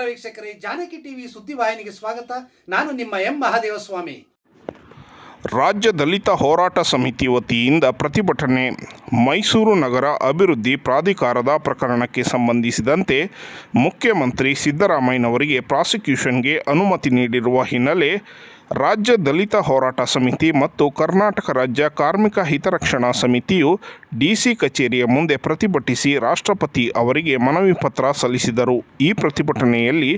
ನಮಸ್ಕಾರ ವೀಕ್ಷಕರೇ, ಜಾನಕಿ ಟಿವಿ ಸುದ್ದಿವಾಹಿನಿಗೆ ಸ್ವಾಗತ. ನಾನು ನಿಮ್ಮ ಎಂ ಮಹಾದೇವಸ್ವಾಮಿ. ರಾಜ್ಯ ದಲಿತ ಹೋರಾಟ ಸಮಿತಿ ವತಿಯಿಂದ ಪ್ರತಿಭಟನೆ. ಮೈಸೂರು ನಗರ ಅಭಿವೃದ್ಧಿ ಪ್ರಾಧಿಕಾರದ ಪ್ರಕರಣಕ್ಕೆ ಸಂಬಂಧಿಸಿದಂತೆ ಮುಖ್ಯಮಂತ್ರಿ ಸಿದ್ದರಾಮಯ್ಯನವರಿಗೆ ಪ್ರಾಸಿಕ್ಯೂಷನ್ಗೆ ಅನುಮತಿ ನೀಡಿರುವ ಹಿನ್ನೆಲೆ ರಾಜ್ಯ ದಲಿತ ಹೋರಾಟ ಸಮಿತಿ ಮತ್ತು ಕರ್ನಾಟಕ ರಾಜ್ಯ ಕಾರ್ಮಿಕ ಹಿತರಕ್ಷಣಾ ಸಮಿತಿಯು ಡಿಸಿ ಕಚೇರಿಯ ಮುಂದೆ ಪ್ರತಿಭಟಿಸಿ ರಾಷ್ಟ್ರಪತಿ ಅವರಿಗೆ ಮನವಿ ಪತ್ರ ಸಲ್ಲಿಸಿದರು. ಈ ಪ್ರತಿಭಟನೆಯಲ್ಲಿ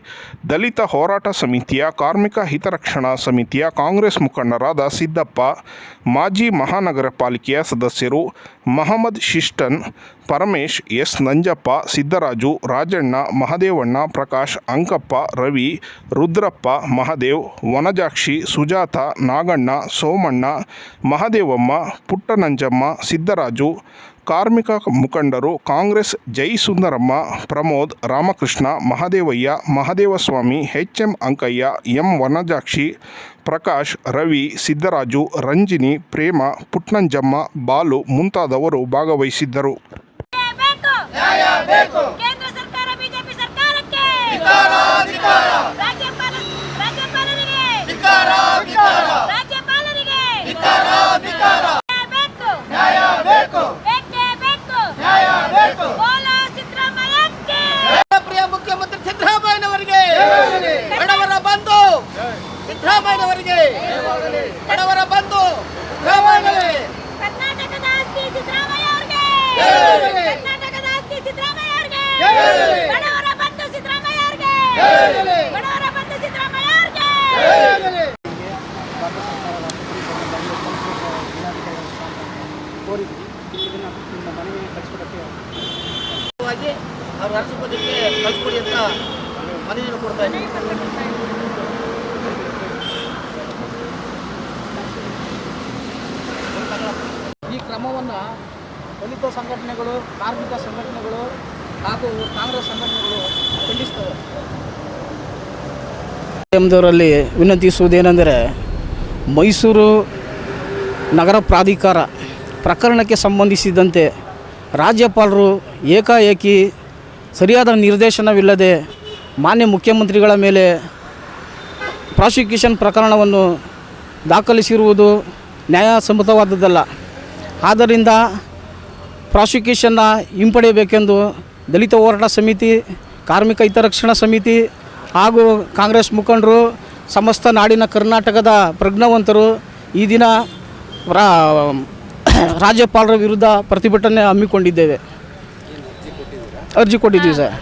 ದಲಿತ ಹೋರಾಟ ಸಮಿತಿಯ ಕಾರ್ಮಿಕ ಹಿತರಕ್ಷಣಾ ಸಮಿತಿಯ ಕಾಂಗ್ರೆಸ್ ಮುಖಂಡರಾದ ಸಿದ್ದಪ್ಪ, ಮಾಜಿ ಮಹಾನಗರ ಪಾಲಿಕೆಯ ಸದಸ್ಯರು ಮಹಮ್ಮದ್ ಶಿಷ್ಟನ್ ಪರಮೇಶ್, ಎಸ್. ನಂಜಪ್ಪ, ಸಿದ್ದರಾಜು, ರಾಜಣ್ಣ, ಮಹದೇವಣ್ಣ, ಪ್ರಕಾಶ್, ಅಂಕಪ್ಪ, ರವಿ, ರುದ್ರಪ್ಪ, ಮಹದೇವ್, ವನಜಾಕ್ಷಿ, ಸುಜಾತ, ನಾಗಣ್ಣ, ಸೋಮಣ್ಣ, ಮಹದೇವಮ್ಮ, ಪುಟ್ಟನಂಜಮ್ಮ, ಸಿದ್ದರಾಜು, ಕಾರ್ಮಿಕ ಮುಖಂಡರು, Congress Jai Sundaramma Pramod, Ramakrishna, Mahadevaiah, Mahadevaswamy H M Ankaiah, M. Vanajakshi, Prakash, Ravi, Siddaraju, Ranjini, Prema Putnanjamma Balu ಮುಂತಾದವರು ಭಾಗವಹಿಸಿದ್ದರು. ಕೇಂದ್ರ ಸರ್ಕಾರ ಬಿಜೆಪಿ ಸರ್ಕಾರಕ್ಕೆ ರಾಜ್ಯಪಾಲ ರಾಜ್ಯಪಾಲರಿಗೆ ರಾಜ್ಯಪಾಲರಿಗೆ ಬೇಕು ನ್ಯಾಯ ಬೇಕು ಬೇಕೇ ಬೇಕು ನ್ಯಾಯ ಬೇಕು ಬೋಲೋ ಸಿದ್ದರಾಮಯ್ಯಕ್ಕೆ ಪ್ರಿಯ ಮುಖ್ಯಮಂತ್ರಿ ಸಿದ್ದರಾಮಯ್ಯನವರಿಗೆ ಬಡವರ ಬಂಧು ಸಿದ್ದರಾಮಯ್ಯನವರಿಗೆ ಬಡವರ ಬಂಧು ಸಿದ್ದರಾಮಯ್ಯನವರೇ. ಕರ್ನಾಟಕದ ಆಸ್ತಿ ಸಿದ್ದರಾಮಯ್ಯ ಅವ್ರಿಗೆ ಕರ್ನಾಟಕದ ಆಸ್ತಿ ಸಿದ್ದರಾಮಯ್ಯ ಅವ್ರಿಗೆ ಬಡವರ ಬಂಧು ಸಿದ್ದರಾಮಯ್ಯ ಅವ್ರಿಗೆ ಬಡವರ ಬಂಧು ಸಿದ್ದರಾಮಯ್ಯ ಅವ್ರಿಗೆ ವಾಗಿ ಅವ್ರ ರಾಷ್ಟ್ರಪತಿಗೆ ಕಳಿಸ್ಕೊಡಿ ಅಂತ ಮನೆಯನ್ನು ಕೊಡ್ತಾ ಇದ್ದೀವಿ ಈ ಕ್ರಮವನ್ನು ದಲಿತ ಸಂಘಟನೆಗಳು ಕಾರ್ಮಿಕ ಸಂಘಟನೆಗಳು ಹಾಗೂ ಕಾಂಗ್ರೆಸ್ ಸಂಘಟನೆಗಳು ಖಂಡಿಸ್ತವೆ. ಎಂಬುದರಲ್ಲಿ ವಿನಂತಿಸುವುದೇನೆಂದರೆ ಮೈಸೂರು ನಗರ ಪ್ರಾಧಿಕಾರ ಪ್ರಕರಣಕ್ಕೆ ಸಂಬಂಧಿಸಿದಂತೆ ರಾಜ್ಯಪಾಲರು ಏಕಾಏಕಿ ಸರಿಯಾದ ನಿರ್ದೇಶನವಿಲ್ಲದೆ ಮಾನ್ಯ ಮುಖ್ಯಮಂತ್ರಿಗಳ ಮೇಲೆ ಪ್ರಾಸಿಕ್ಯೂಷನ್ ಪ್ರಕರಣವನ್ನು ದಾಖಲಿಸಿರುವುದು ನ್ಯಾಯಸಮ್ಮತವಾದದ್ದಲ್ಲ. ಆದ್ದರಿಂದ ಪ್ರಾಸಿಕ್ಯೂಷನ್ನ ಹಿಂಪಡೆಯಬೇಕೆಂದು ದಲಿತ ಹೋರಾಟ ಸಮಿತಿ, ಕಾರ್ಮಿಕ ಹಿತರಕ್ಷಣಾ ಸಮಿತಿ ಹಾಗೂ ಕಾಂಗ್ರೆಸ್ ಮುಖಂಡರು ಸಮಸ್ತ ನಾಡಿನ ಕರ್ನಾಟಕದ ಪ್ರಜ್ಞಾವಂತರು ಈ ದಿನ ರಾಜ್ಯಪಾಲರ ವಿರುದ್ಧ ಪ್ರತಿಭಟನೆ ಹಮ್ಮಿಕೊಂಡಿದ್ದೇವೆ. ಅರ್ಜಿ ಕೊಟ್ಟಿದ್ದೀವಿ ಸರ್.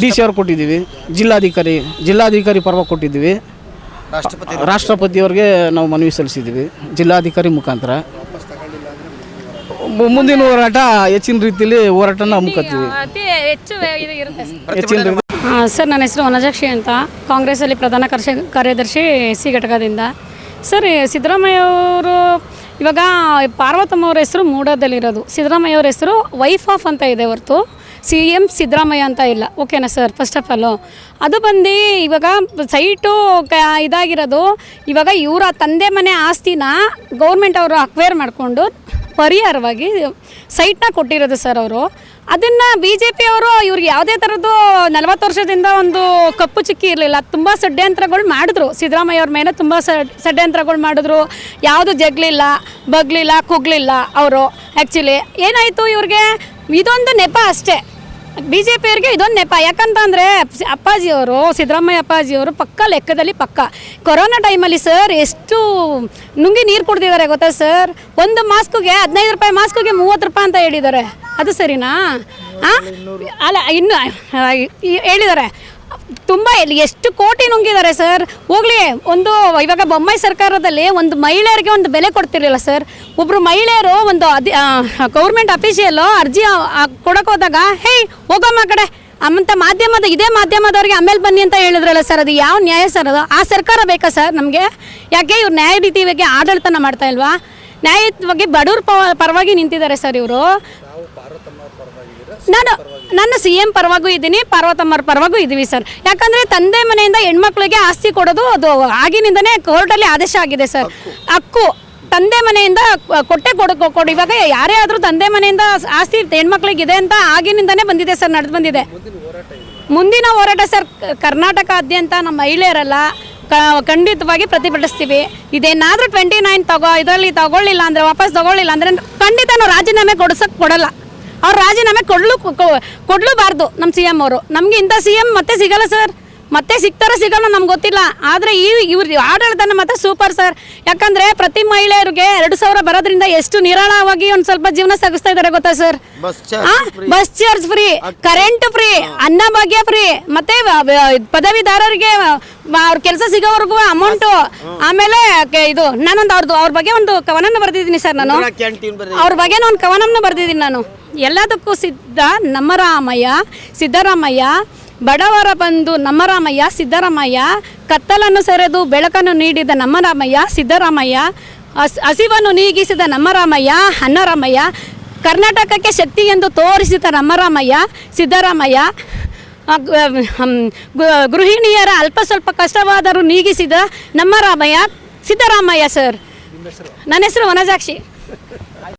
ಡಿ ಸಿ ಅವ್ರು ಕೊಟ್ಟಿದ್ದೀವಿ. ಜಿಲ್ಲಾಧಿಕಾರಿ ಜಿಲ್ಲಾಧಿಕಾರಿ ಪರ್ವ ಕೊಟ್ಟಿದ್ದೀವಿ. ರಾಷ್ಟ್ರಪತಿಯವ್ರಿಗೆ ನಾವು ಮನವಿ ಸಲ್ಲಿಸಿದ್ದೀವಿ. ಜಿಲ್ಲಾಧಿಕಾರಿ ಮುಖಾಂತರ. ಮುಂದಿನ ಹೋರಾಟ ಹೆಚ್ಚಿನ ರೀತಿಯಲ್ಲಿ ಹೋರಾಟನ ಹಮ್ಮಿಕೊತೀವಿ. ಅತಿ ಹೆಚ್ಚು ಇದು ಇರುತ್ತೆ ಹೆಚ್ಚಿನ ರೀತಿ ಸರ್ ನನ್ನ ಹೆಸರು ವನಜಾಕ್ಷಿ ಅಂತ. ಕಾಂಗ್ರೆಸ್ಸಲ್ಲಿ ಪ್ರಧಾನ ಕರ್ಷ ಕಾರ್ಯದರ್ಶಿ ಸಿ ಘಟಕದಿಂದ. ಸರ್ ಸಿದ್ದರಾಮಯ್ಯ ಅವರು ಇವಾಗ ಪಾರ್ವತಮ್ಮ ಅವ್ರ ಹೆಸರು ಮೂಡೋದಲ್ಲಿರೋದು. ಸಿದ್ದರಾಮಯ್ಯ ಅವ್ರ ಹೆಸರು ವೈಫ್ ಆಫ್ ಅಂತ ಇದೆ ಹೊರತು. ಸಿ ಎಂ ಸಿದ್ದರಾಮಯ್ಯ ಅಂತ ಇಲ್ಲ. ಓಕೆನಾ ಸರ್ ಫಸ್ಟ್ ಆಫ್ ಆಲು ಅದು ಬಂದು ಇವಾಗ ಸೈಟು ಕ ಇದಾಗಿರೋದು, ಇವಾಗ ಇವರ ತಂದೆ ಮನೆ ಆಸ್ತಿನ ಗೌರ್ಮೆಂಟ್ ಅವರು ಅಕ್ವೈರ್ ಮಾಡಿಕೊಂಡು ಪರಿಹಾರವಾಗಿ ಸೈಟ್ನ ಕೊಟ್ಟಿರೋದು ಸರ್ ಅವರು. ಅದನ್ನು ಬಿ ಜೆ ಪಿಯವರು ಇವ್ರಿಗೆ ಯಾವುದೇ ಥರದ್ದು ನಲವತ್ತು ವರ್ಷದಿಂದ ಒಂದು ಕಪ್ಪು ಚಿಕ್ಕಿ ಇರಲಿಲ್ಲ. ತುಂಬ ಷಡ್ಯಂತ್ರಗಳು ಮಾಡಿದ್ರು. ಸಿದ್ದರಾಮಯ್ಯ ಅವ್ರ ಮೇಲೆ ತುಂಬ ಷಡ್ಯಂತ್ರಗಳು ಮಾಡಿದ್ರು. ಯಾವುದು ಜಗ್ಲಿಲ್ಲ, ಬಗ್ಲಿಲ್ಲ, ಕುಗ್ಲಿಲ್ಲ ಅವರು ಆ್ಯಕ್ಚುಲಿ ಏನಾಯಿತು ಇವ್ರಿಗೆ? ಇದೊಂದು ನೆಪ ಅಷ್ಟೇ. ಬಿ ಜೆ ಪಿಯವ್ರಿಗೆ ಇದೊಂದು ನೆಪ. ಯಾಕಂತಂದರೆ ಅಪ್ಪಾಜಿಯವರು, ಸಿದ್ದರಾಮಯ್ಯ ಅಪ್ಪಾಜಿಯವರು ಪಕ್ಕ ಲೆಕ್ಕದಲ್ಲಿ ಪಕ್ಕ. ಕೊರೋನಾ ಟೈಮಲ್ಲಿ ಸರ್ ಎಷ್ಟು ನುಂಗಿ ನೀರು ಕುಡ್ದಿದ್ದಾರೆ ಗೊತ್ತಾ ಸರ್? ಒಂದು ಮಾಸ್ಕ್ಗೆ ಹದಿನೈದು ರೂಪಾಯಿ ಮಾಸ್ಕ್ಗೆ ಮೂವತ್ತು ರೂಪಾಯಿ ಅಂತ ಹೇಳಿದ್ದಾರೆ. ಅದು ಸರಿನಾ? ಅಲ್ಲ, ಇನ್ನು ಹೇಳಿದ್ದಾರೆ. ತುಂಬ ಇಲ್ಲಿ ಎಷ್ಟು ಕೋಟಿ ನುಂಗಿದ್ದಾರೆ ಸರ್? ಹೋಗ್ಲಿ, ಒಂದು ಇವಾಗ ಬೊಮ್ಮಾಯಿ ಸರ್ಕಾರದಲ್ಲಿ ಒಂದು ಮಹಿಳೆಯರಿಗೆ ಒಂದು ಬೆಲೆ ಕೊಡ್ತಿರ್ಲಿಲ್ಲ ಸರ್. ಒಬ್ಬರು ಮಹಿಳೆಯರು ಒಂದು ಅಧಿ ಗೌರ್ಮೆಂಟ್ ಅಫಿಷಿಯಲ್ಲು ಅರ್ಜಿ ಕೊಡಕ್ಕೆ ಹೋದಾಗ ಹೇಯ್ ಹೋಗಮ್ಮ ಕಡೆ. ಅಂತ ಮಾಧ್ಯಮದ, ಇದೇ ಮಾಧ್ಯಮದವ್ರಿಗೆ ಆಮೇಲೆ ಬನ್ನಿ ಅಂತ ಹೇಳಿದ್ರಲ್ಲ ಸರ್, ಅದು ಯಾವ ನ್ಯಾಯ ಸರ್ ಅದು? ಆ ಸರ್ಕಾರ ಬೇಕಾ ಸರ್ ನಮಗೆ? ಯಾಕೆ ಇವ್ರು ನ್ಯಾಯ ರೀತಿ ಬಗ್ಗೆ ಆಡಳಿತನ ಮಾಡ್ತಾ ಇಲ್ವಾ? ನ್ಯಾಯವಾಗಿ ಬಡವ್ರ ಪರವಾಗಿ ನಿಂತಿದ್ದಾರೆ ಸರ್ ಇವರು. ನಾನು ನನ್ನ ಸಿ ಎಂ ಪರವಾಗೂ ಇದ್ದೀನಿ, ಪಾರ್ವತಮ್ಮರ ಪರವಾಗೂ ಇದ್ದೀವಿ ಸರ್. ಯಾಕಂದರೆ ತಂದೆ ಮನೆಯಿಂದ ಹೆಣ್ಮಕ್ಳಿಗೆ ಆಸ್ತಿ ಕೊಡೋದು ಅದು ಆಗಿನಿಂದನೇ ಕೋರ್ಟಲ್ಲಿ ಆದೇಶ ಆಗಿದೆ ಸರ್. ಹಕ್ಕು. ತಂದೆ ಮನೆಯಿಂದ ಕೊಟ್ಟೆ ಕೊಡ, ಕೊಡು. ಇವಾಗ ಯಾರೇ ಆದರೂ ತಂದೆ ಮನೆಯಿಂದ ಆಸ್ತಿ ಹೆಣ್ಮಕ್ಳಿಗೆ ಇದೆ ಅಂತ ಆಗಿನಿಂದನೇ ಬಂದಿದೆ ಸರ್, ನಡೆದು ಬಂದಿದೆ. ಮುಂದಿನ ಹೋರಾಟ ಸರ್ ಕರ್ನಾಟಕಾದ್ಯಂತ ನಮ್ಮ ಮಹಿಳೆಯರೆಲ್ಲ ಖಂಡಿತವಾಗಿ ಪ್ರತಿಭಟಿಸ್ತೀವಿ. ಇದೇನಾದರೂ ಟ್ವೆಂಟಿ ನೈನ್ ತಗೋ, ಇದರಲ್ಲಿ ತಗೊಳ್ಳಿಲ್ಲ ಅಂದರೆ ವಾಪಸ್ ತಗೊಳ್ಳಿಲ್ಲ ಅಂದರೆ ಖಂಡಿತ ನಾವು ರಾಜೀನಾಮೆ ಕೊಡ್ಸೋಕ್ಕೆ ಕೊಡಲ್ಲ. ಅವ್ರು ರಾಜೀನಾಮೆ ಕೊಡ್ಲು ಕೊಡ್ಲೂಬಾರ್ದು ನಮ್ಮ ಸಿ ಎಂ ಅವರು. ನಮಗೆ ಇಂಥ ಸಿ ಎಂ ಮತ್ತೆ ಸಿಗಲ್ಲ ಸರ್. ಮತ್ತೆ ಸಿಗ್ತಾರೋ ಸಿಗಲ್ಲ ನಮ್ಗೆ ಗೊತ್ತಿಲ್ಲ. ಆದರೆ ಈ ಇವ್ರ ಆಡಳಿತನ ಮಾತ್ರ ಸೂಪರ್ ಸರ್. ಯಾಕಂದರೆ ಪ್ರತಿ ಮಹಿಳೆಯರಿಗೆ ಎರಡು ಸಾವಿರ ಬರೋದ್ರಿಂದ ಎಷ್ಟು ನಿರಾಳವಾಗಿ ಒಂದು ಸ್ವಲ್ಪ ಜೀವನ ಸಾಗಿಸ್ತಾ ಇದ್ದಾರೆ ಗೊತ್ತಾ sir? Bus charge free current free Anna Bhagya free ಮತ್ತೆ ಪದವಿದಾರರಿಗೆ ಅವ್ರ ಕೆಲಸ ಸಿಗೋವರೆಗೂ ಅಮೌಂಟು ಆಮೇಲೆ ಇದು ನಾನೊಂದು ಅವ್ರದ್ದು ಅವ್ರ ಬಗ್ಗೆ ಒಂದು ಕವನನ ಬರೆದಿದ್ದೀನಿ ಸರ್ ನಾನು. ಅವ್ರ ಬಗ್ಗೆ ಒಂದು ಕವನನ ಬರೆದಿದ್ದೀನಿ ನಾನು. ಎಲ್ಲದಕ್ಕೂ ಸಿದ್ಧ ನಮ್ಮ ರಾಮಯ್ಯ ಸಿದ್ದರಾಮಯ್ಯ, ಬಡವರ ಬಂದು ನಮ್ಮ ರಾಮಯ್ಯ ಸಿದ್ದರಾಮಯ್ಯ, ಕತ್ತಲನ್ನು ಸೆರೆದು ಬೆಳಕನ್ನು ನೀಡಿದ ನಮ್ಮ ರಾಮಯ್ಯ ಸಿದ್ದರಾಮಯ್ಯ ಹಸ್ ಹಸಿವನ್ನು ನೀಗಿಸಿದ ನಮ್ಮ ರಾಮಯ್ಯ ಅನ್ನರಾಮಯ್ಯ ಕರ್ನಾಟಕಕ್ಕೆ ಶಕ್ತಿ ಎಂದು ತೋರಿಸಿದ ನಮ್ಮ ರಾಮಯ್ಯ ಸಿದ್ದರಾಮಯ್ಯ ಗೃಹಿಣಿಯರ ಅಲ್ಪ ಸ್ವಲ್ಪ ಕಷ್ಟವಾದರೂ ನೀಗಿಸಿದ ನಮ್ಮ ರಾಮಯ್ಯ ಸಿದ್ದರಾಮಯ್ಯ ಸರ್. ನನ್ನ ಹೆಸರು ವನಜಾಕ್ಷಿ.